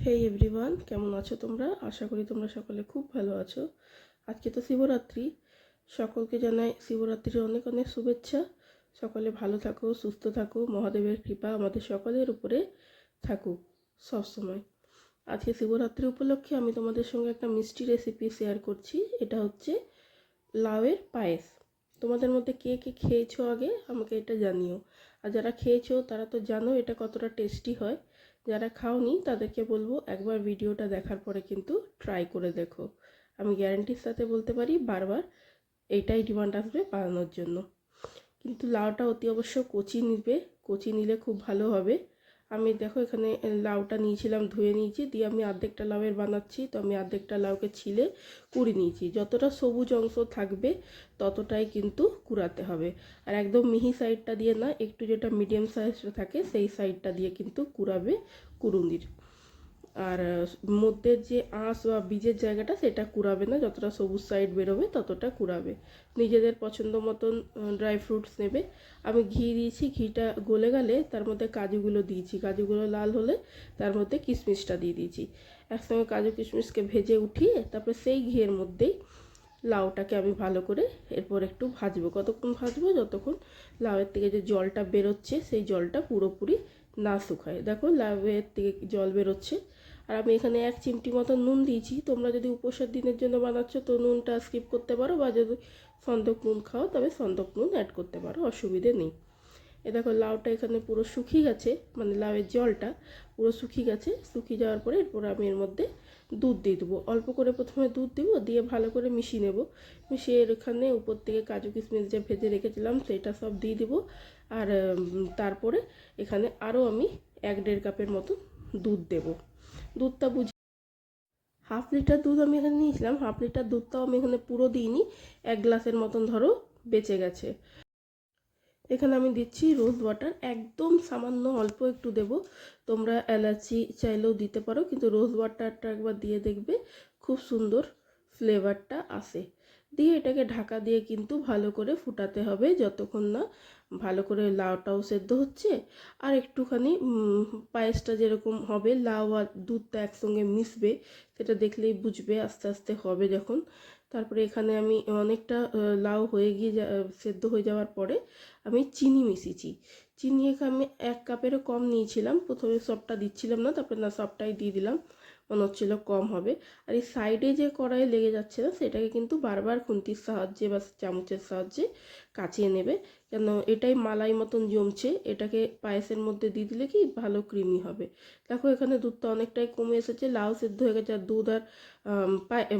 হেই everyone কেমন আছো তোমরা? আশা করি তোমরা সকলে খুব ভালো আছো। আজকে তো শিবরাত্রি। সকলকে জানাই শিবরাত্রির অনেক অনেক শুভেচ্ছা। সকলে ভালো থাকো, সুস্থ থাকো, মহাদেবের কৃপা আমাদের সকলের উপরে থাকুক সবসময়। আজকে শিবরাত্রি উপলক্ষে আমি তোমাদের সঙ্গে একটা মিষ্টি রেসিপি শেয়ার করছি। এটা হচ্ছে লাউয়ের পায়েস। তোমাদের মধ্যে কে কে খেয়েছো আগে আমাকে এটা জানিও। আর যারা খেয়েছো তারা তো জানো এটা কতটা টেস্টি হয়। যারা খাওনি তাদেরকে বলব একবার ভিডিওটা দেখার পরে কিন্তু ট্রাই করে দেখো। আমি গ্যারান্টির সাথে বলতে পারি বারবার এইটাই ডিমান্ড আসবে বানানোর জন্য। কিন্তু লাউটা অতি অবশ্য কচি নিবে, কচি নিলে খুব ভালো হবে। আমি দেখো এখানে লাউটা নিয়েছিলাম, ধুয়ে নিয়েছি, দিয়ে আমি আর্ধেকটা লাউয়ের বানাচ্ছি। তো আমি আর্ধেকটা লাউকে ছিলে কুড়ি নিয়েছি। যতটা সবুজ অংশ থাকবে, ততটাই কিন্তু কুড়াতে হবে। আর একদম মিহি সাইডটা দিয়ে না, একটু যেটা মিডিয়াম সাইজটা থাকে, সেই সাইডটা দিয়ে কিন্তু কুড়াবে কুড়ুনির। আর মধ্যে যে আঁশ বা বীজের জায়গাটা সেটা কুড়াবে না, যতটা সবুজ সাইড বেরোবে ততটা কুড়াবে। নিজেদের পছন্দ মতন ড্রাই ফ্রুটস নেবে। আমি ঘি দিয়েছি, ঘিটা গলে গেলে তার মধ্যে কাজুগুলো দিয়েছি। কাজুগুলো লাল হলে তার মধ্যে কিশমিশটা দিয়ে দিয়েছি। একসঙ্গে কাজু কিশমিশকে ভেজে উঠিয়ে তারপরে সেই ঘিয়ের মধ্যেই লাউটাকে আমি ভালো করে এরপর একটু ভাজবো। কতক্ষণ ভাজবো? যতক্ষণ লাউয়ের থেকে যে জলটা বেরোচ্ছে, সেই জলটা পুরোপুরি না শুকায়। দেখো লাউয়ের থেকে জল বেরোচ্ছে। আর আমি এখানে এক চিমটি মতো নুন দিয়েছি। তোমরা যদি উপসের দিনের জন্য বানাচ্ছ তো নুনটা স্কিপ করতে পারো বা যদি সন্দক নুন খাও তবে সন্দক নুন অ্যাড করতে পারো, অসুবিধে নেই। এ দেখো লাউটা এখানে পুরো শুকিয়ে গেছে মানে লাউয়ের জলটা পুরো শুকিয়ে গেছে। শুকিয়ে যাওয়ার পরে এরপর আমি এর মধ্যে দুধ দিয়ে দেবো। অল্প করে প্রথমে দুধ দেবো, দিয়ে ভালো করে মিশিয়ে নেব। মিশিয়ে এখানে উপর থেকে কাজু কিশমিশ যে ভেজে রেখেছিলাম, সেটা সব দিয়ে দেবো। আর তারপরে এখানে আরও আমি এক দেড় কাপের মতো দুধ দেব। দুধটা বুঝে হাফ লিটার দুধ আমি এখানে নিয়েছিলাম, হাফ লিটার দুধটাও আমি এখানে পুরো দিইনি, এক গ্লাসের মতন ধরো বেঁচে গেছে। এখানে আমি দিচ্ছি রোজ ওয়াটার, একদম সামান্য অল্প একটু দেব। তোমরা এলাচি চাইলেও দিতে পারো, কিন্তু রোজ ওয়াটারটা একবার দিয়ে দেখবে, খুব সুন্দর ফ্লেভারটা আসে। দিয়ে এটাকে ঢাকা দিয়ে কিন্তু ভালো করে ফুটাতে হবে, যতক্ষণ না ভালো করে লাউটাও সেদ্ধ হচ্ছে। আর একটুখানি পায়েসটা যেরকম হবে, লাউ আর দুধটা একসঙ্গে মিশবে, সেটা দেখলেই বুঝবে আস্তে আস্তে হবে যখন। তারপরে এখানে আমি অনেকটা লাউ হয়ে গিয়ে সেদ্ধ হয়ে যাওয়ার পরে আমি চিনি মিশিয়েছি। চিনি এখানে আমি এক কাপেরও কম নিয়েছিলাম। প্রথমে সবটা দিচ্ছিলাম না, তারপরে না সবটাই দিয়ে দিলাম। মনে হচ্ছিল কম হবে। আর এই সাইডে যে কড়াই লেগে যাচ্ছে না, সেটাকে কিন্তু বারবার খুন্তির সাহায্যে বা চামচের সাহায্যে কাচিয়ে নেবে। কেন এটাই মালাই মতন জমছে, এটাকে পায়েসের মধ্যে দিয়ে দিলে কি ভালো ক্রিমি হবে। দেখো, এখানে দুধটা অনেকটাই কমে এসেছে, লাউ সেদ্ধ হয়ে গেছে, আর দুধ আর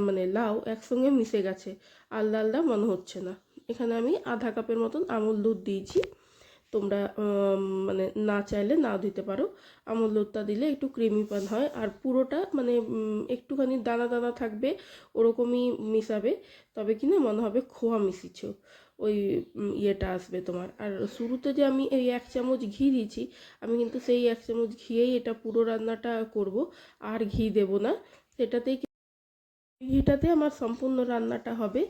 মানে লাউ একসঙ্গে মিশে গেছে। আলাদা আলাদা মনে হচ্ছে না। এখানে আমি আধা কাপের মতন আমুল দুধ দিয়েছি। তোমরা মানে না চাইলে না দিতে পারো। আমল দুধটা দিলে একটু ক্রিমি পান হয়। আর পুরোটা মানে একটুখানি দানা দানা থাকবে, ওরকমই মিশাবে। তবে কি না মনে হবে খোয়া মিশিছ ওই ইয়েটা আসবে তোমার। আর শুরুতে যে আমি এই এক চামচ ঘি দিয়েছি, আমি কিন্তু সেই এক চামচ ঘিয়েই এটা পুরো রান্নাটা করব। আর ঘি দেব না। সেটাতেই ঘিটাতে আমার সম্পূর্ণ রান্নাটা হবে।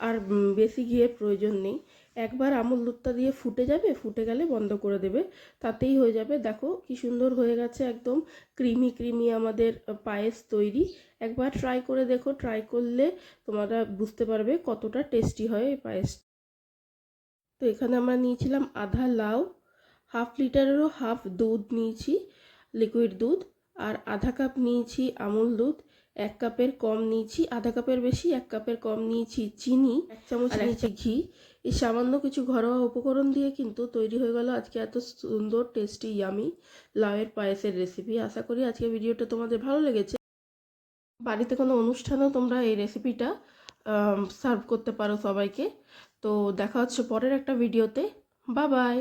আর বেশি ঘিয়ের প্রয়োজন নেই। একবার আমুল দুধটা দিয়ে ফুটে যাবে, ফুটে গেলে বন্ধ করে দেবে। তাতেই হয়ে যাবে। দেখো কি সুন্দর হয়ে গেছে একদম ক্রিমি ক্রিমি আমাদের পায়েস তৈরি। একবার ট্রাই করে দেখো ট্রাই করলে তোমরা বুঝতে পারবে কতটা টেস্টি হয় এই পায়েস তো এখানে আমরা নিয়েছিলাম আধা লাউ, হাফ লিটারেরও হাফ দুধ নিয়েছি লিকুইড দুধ, আর আধা কাপ নিয়েছি আমুল দুধ। এক কাপের কম নিয়েছি আধা কাপের বেশি এক কাপের কম নিয়েছি চিনি এক চামচ নিয়েছি ঘি। এই সামান্য কিছু ঘরোয়া উপকরণ দিয়ে কিন্তু তৈরি হয়ে গেল আজকে এত সুন্দর টেস্টি ইয়ামি লাউয়ের পায়েসের রেসিপি আশা করি আজকে ভিডিওটা তোমাদের ভালো লেগেছে। বাড়িতে কোনো অনুষ্ঠানেও তোমরা এই রেসিপিটা সার্ভ করতে পারো সবাইকে। তো দেখা হচ্ছে পরের একটা ভিডিওতে। বা বাই